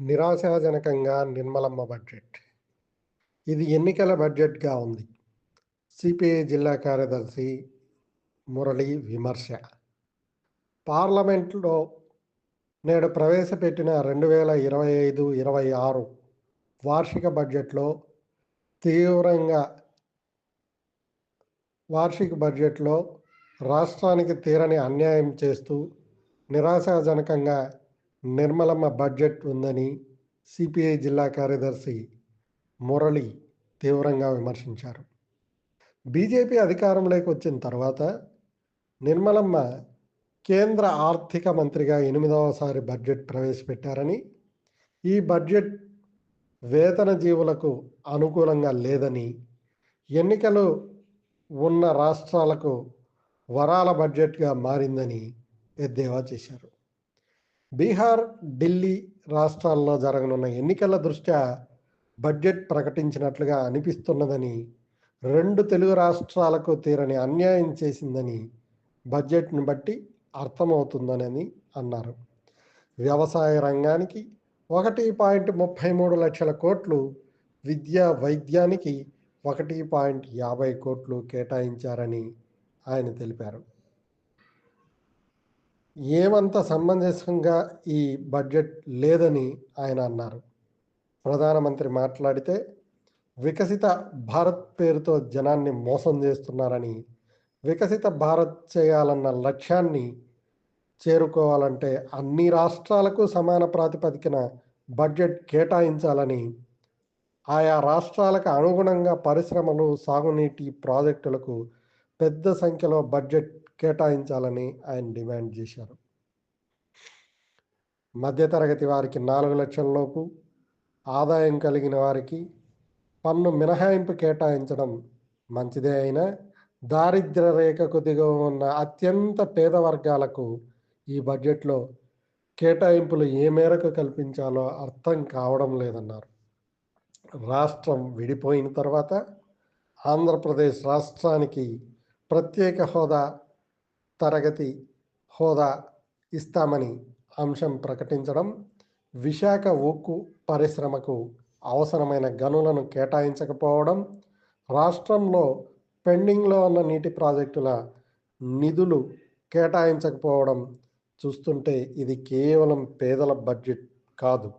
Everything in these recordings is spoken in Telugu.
నిరాశాజనకంగా నిర్మలమ్మ బడ్జెట్. ఇది ఎన్నికల బడ్జెట్గా ఉంది. సిపిఐ జిల్లా కార్యదర్శి మురళి విమర్శ. పార్లమెంట్లో నేడు ప్రవేశపెట్టిన రెండు వేల ఇరవై ఐదు ఇరవై ఆరు వార్షిక బడ్జెట్లో తీవ్రంగా వార్షిక బడ్జెట్లో రాష్ట్రానికి తీరని అన్యాయం చేస్తూ నిరాశాజనకంగా నిర్మలమ్మ బడ్జెట్ ఉందని సిపిఐ జిల్లా కార్యదర్శి మురళి తీవ్రంగా విమర్శించారు. బీజేపీ అధికారంలోకి వచ్చిన తర్వాత నిర్మలమ్మ కేంద్ర ఆర్థిక మంత్రిగా ఎనిమిదవసారి బడ్జెట్ ప్రవేశపెట్టారని ఈ బడ్జెట్ వేతన జీవులకు అనుకూలంగా లేదని ఎన్నికలు ఉన్న రాష్ట్రాలకు వరాల బడ్జెట్గా మారిందని ఎద్దేవా చేశారు. బీహార్ ఢిల్లీ రాష్ట్రాల్లో జరగనున్న ఎన్నికల దృష్ట్యా బడ్జెట్ ప్రకటించినట్లుగా అనిపిస్తున్నదని రెండు తెలుగు రాష్ట్రాలకు తీరని అన్యాయం చేసిందని బడ్జెట్ను బట్టి అర్థమవుతుందని అన్నారు. వ్యవసాయ రంగానికి ఒకటి పాయింట్ ముప్పై మూడు లక్షల కోట్లు విద్యా వైద్యానికి ఒకటి పాయింట్ యాభై కోట్లు కేటాయించారని ఆయన తెలిపారు. ఏమంత సమంజసంగా ఈ బడ్జెట్ లేదని ఆయన అన్నారు. ప్రధానమంత్రి మాట్లాడితే వికసిత భారత్ పేరుతో జనాన్ని మోసం చేస్తున్నారని వికసిత భారత్ చేయాలన్న లక్ష్యాన్ని చేరుకోవాలంటే అన్ని రాష్ట్రాలకు సమాన ప్రాతిపదికన బడ్జెట్ కేటాయించాలని ఆయా రాష్ట్రాలకు అనుగుణంగా పరిశ్రమలు సాగునీటి ప్రాజెక్టులకు పెద్ద సంఖ్యలో బడ్జెట్ కేటాయించాలని ఆయన డిమాండ్ చేశారు. మధ్యతరగతి వారికి నాలుగు లక్షల లోపు ఆదాయం కలిగిన వారికి పన్ను మినహాయింపు కేటాయించడం మంచిదే అయినా దారిద్ర రేఖకు దిగువ ఉన్న అత్యంత పేద వర్గాలకు ఈ బడ్జెట్లో కేటాయింపులు ఏ మేరకు కల్పించాలో అర్థం కావడం లేదన్నారు. రాష్ట్రం విడిపోయిన తర్వాత ఆంధ్రప్రదేశ్ రాష్ట్రానికి ప్రత్యేక హోదా తరగతి హోదా ఇస్తామని అంశం ప్రకటించడం విశాఖ ఉక్కు పరిశ్రమకు అవసరమైన గనులను కేటాయించకపోవడం రాష్ట్రంలో పెండింగ్లో ఉన్న నీటి ప్రాజెక్టుల నిధులు కేటాయించకపోవడం చూస్తుంటే ఇది కేవలం పేదల బడ్జెట్ కాదు.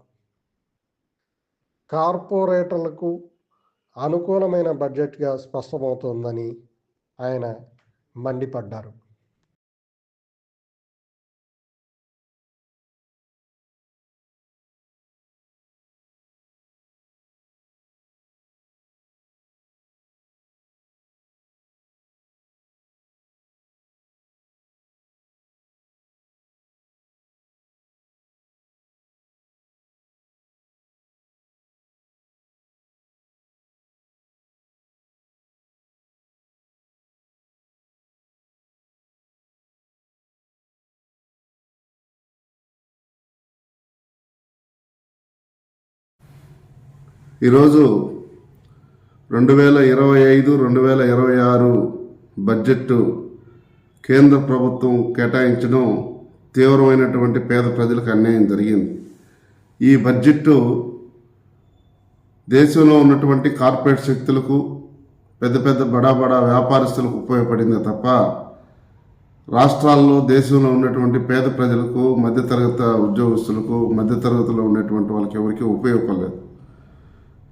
కార్పొరేటర్లకు అనుకూలమైన బడ్జెట్గా స్పష్టమవుతోందని ఆయన మండిపడ్డారు. ఈరోజు రెండు వేల ఇరవై ఐదు రెండు వేల ఇరవై ఆరు బడ్జెట్ కేంద్ర ప్రభుత్వం కేటాయించడం తీవ్రమైనటువంటి పేద ప్రజలకు అన్యాయం జరిగింది. ఈ బడ్జెట్ దేశంలో ఉన్నటువంటి కార్పొరేట్ శక్తులకు పెద్ద పెద్ద బడా బడా వ్యాపారస్తులకు ఉపయోగపడింది తప్ప రాష్ట్రాల్లో దేశంలో ఉన్నటువంటి పేద ప్రజలకు మధ్యతరగతి ఉద్యోగస్తులకు మధ్యతరగతిలో ఉన్నటువంటి వాళ్ళకి ఎవరికి ఉపయోగపడలేదు.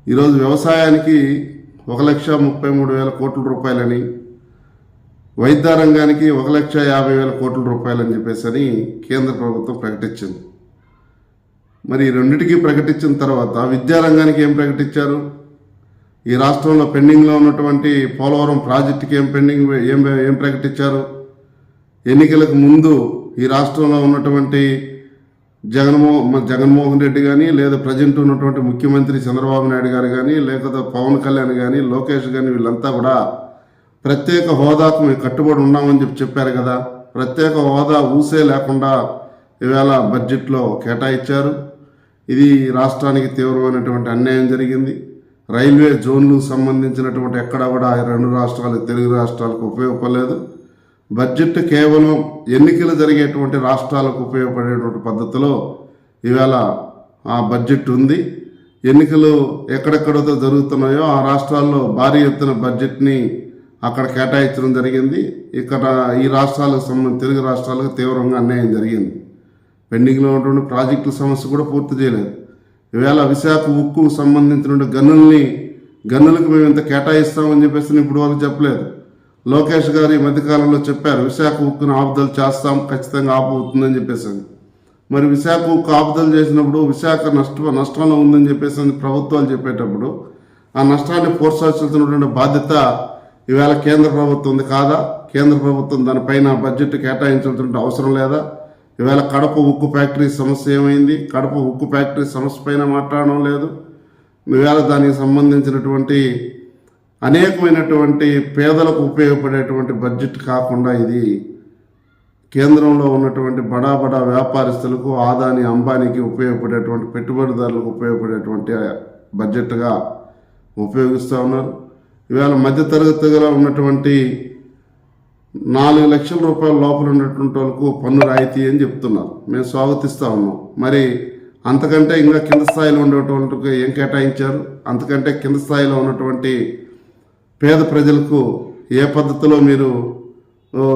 ఈరోజు వ్యవసాయానికి ఒక లక్ష ముప్పై మూడు వేల కోట్ల రూపాయలని వైద్య రంగానికి ఒక లక్ష యాభై వేల కోట్ల రూపాయలని చెప్పేసి అని కేంద్ర ప్రభుత్వం ప్రకటించింది. మరి రెండింటికి రెండిటికి ప్రకటించిన తర్వాత విద్యారంగానికి ఏం ప్రకటించారు? ఈ రాష్ట్రంలో పెండింగ్లో ఉన్నటువంటి పోలవరం ప్రాజెక్టుకి ఏం పెండింగ్ ఏం ఏం ప్రకటించారు? ఎన్నికలకు ముందు ఈ రాష్ట్రంలో ఉన్నటువంటి జగన్మోహన్ జగన్మోహన్ రెడ్డి కానీ లేదా ప్రజెంట్ ఉన్నటువంటి ముఖ్యమంత్రి చంద్రబాబు నాయుడు గారు కానీ లేకపోతే పవన్ కళ్యాణ్ కానీ లోకేష్ కానీ వీళ్ళంతా కూడా ప్రత్యేక హోదాకు మేము కట్టుబడి ఉన్నామని చెప్పి చెప్పారు కదా. ప్రత్యేక హోదా ఊసే లేకుండా ఈవేళ బడ్జెట్లో కేటాయించారు. ఇది రాష్ట్రానికి తీవ్రమైనటువంటి అన్యాయం జరిగింది. రైల్వే జోన్లు సంబంధించినటువంటి ఎక్కడ కూడా రెండు రాష్ట్రాలు తెలుగు రాష్ట్రాలకు ఉపయోగపడలేదు. బడ్జెట్ కేవలం ఎన్నికలు జరిగేటువంటి రాష్ట్రాలకు ఉపయోగపడేటువంటి పద్ధతిలో ఇవాళ ఆ బడ్జెట్ ఉంది. ఎన్నికలు ఎక్కడెక్కడతో జరుగుతున్నాయో ఆ రాష్ట్రాల్లో భారీ ఎత్తున బడ్జెట్ని అక్కడ కేటాయించడం జరిగింది. ఇక్కడ ఈ రాష్ట్రాలకు సంబంధించి తెలుగు రాష్ట్రాలకు తీవ్రంగా అన్యాయం జరిగింది. పెండింగ్లో ఉన్నటువంటి ప్రాజెక్టుల సమస్య కూడా పూర్తి చేయలేదు. ఈవేళ విశాఖ ఉక్కు సంబంధించిన గనుల్ని గనులకు మేము ఇంత కేటాయిస్తామని చెప్పేసి ఇప్పుడు వరకు చెప్పలేదు. లోకేష్ గారు ఈ మధ్యకాలంలో చెప్పారు విశాఖ ఉక్కును ఆపుదలు చేస్తాం ఖచ్చితంగా ఆపు అవుతుందని చెప్పేసి మరి విశాఖ ఉక్కు ఆపుదలు చేసినప్పుడు విశాఖ నష్ట నష్టంలో ఉందని చెప్పేసి ప్రభుత్వాలు చెప్పేటప్పుడు ఆ నష్టాన్ని పోర్చాల్సినటువంటి బాధ్యత ఈవేళ కేంద్ర ప్రభుత్వం ఉంది కాదా? కేంద్ర ప్రభుత్వం దానిపైన బడ్జెట్ కేటాయించాల్సిన అవసరం లేదా? ఈవేళ కడప ఉక్కు ఫ్యాక్టరీ సమస్య ఏమైంది? కడప ఉక్కు ఫ్యాక్టరీ సమస్య పైన మాట్లాడడం లేదు. ఈవేళ దానికి సంబంధించినటువంటి అనేకమైనటువంటి పేదలకు ఉపయోగపడేటువంటి బడ్జెట్ కాకుండా ఇది కేంద్రంలో ఉన్నటువంటి బడా బడా వ్యాపారస్తులకు ఆదాని అంబానీకి ఉపయోగపడేటువంటి పెట్టుబడిదారులకు ఉపయోగపడేటువంటి బడ్జెట్గా ఉపయోగిస్తూ ఉన్నారు. ఇవాళ మధ్యతరగతిగా ఉన్నటువంటి నాలుగు లక్షల రూపాయల లోపల ఉన్నటువంటి వాళ్ళకు పన్ను రాయితీ అని చెప్తున్నారు. మేము స్వాగతిస్తూ ఉన్నాం. మరి అంతకంటే ఇంకా కింద స్థాయిలో ఉండేటువంటి ఏం కేటాయించారు? అంతకంటే కింద స్థాయిలో ఉన్నటువంటి పేద ప్రజలకు ఏ పద్ధతిలో మీరు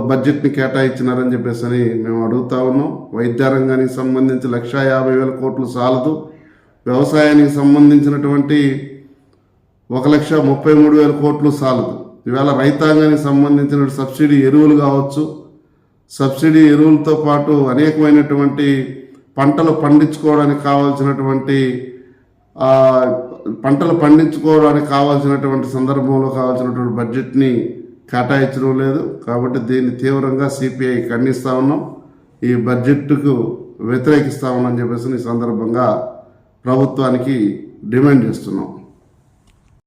బడ్జెట్ని కేటాయించినారని చెప్పేసి అని మేము అడుగుతా ఉన్నాం. వైద్య రంగానికి సంబంధించి లక్షా యాభై వేల కోట్లు చాలదు వ్యవసాయానికి సంబంధించినటువంటి ఒక లక్ష ముప్పై మూడు వేల కోట్లు చాలదు ఈవేళ రైతాంగానికి సంబంధించిన సబ్సిడీ ఎరువులు కావచ్చు సబ్సిడీ ఎరువులతో పాటు అనేకమైనటువంటి పంటలు పండించుకోవడానికి కావాల్సినటువంటి పంటలు పండించుకోవడానికి కావాల్సినటువంటి సందర్భంలో కావాల్సినటువంటి బడ్జెట్ని కేటాయించడం లేదు. కాబట్టి దీన్ని తీవ్రంగా సిపిఐ ఖండిస్తా ఉన్నాం. ఈ బడ్జెట్కు వ్యతిరేకిస్తా ఉన్నాం చెప్పేసి ఈ సందర్భంగా ప్రభుత్వానికి డిమాండ్ చేస్తున్నాం.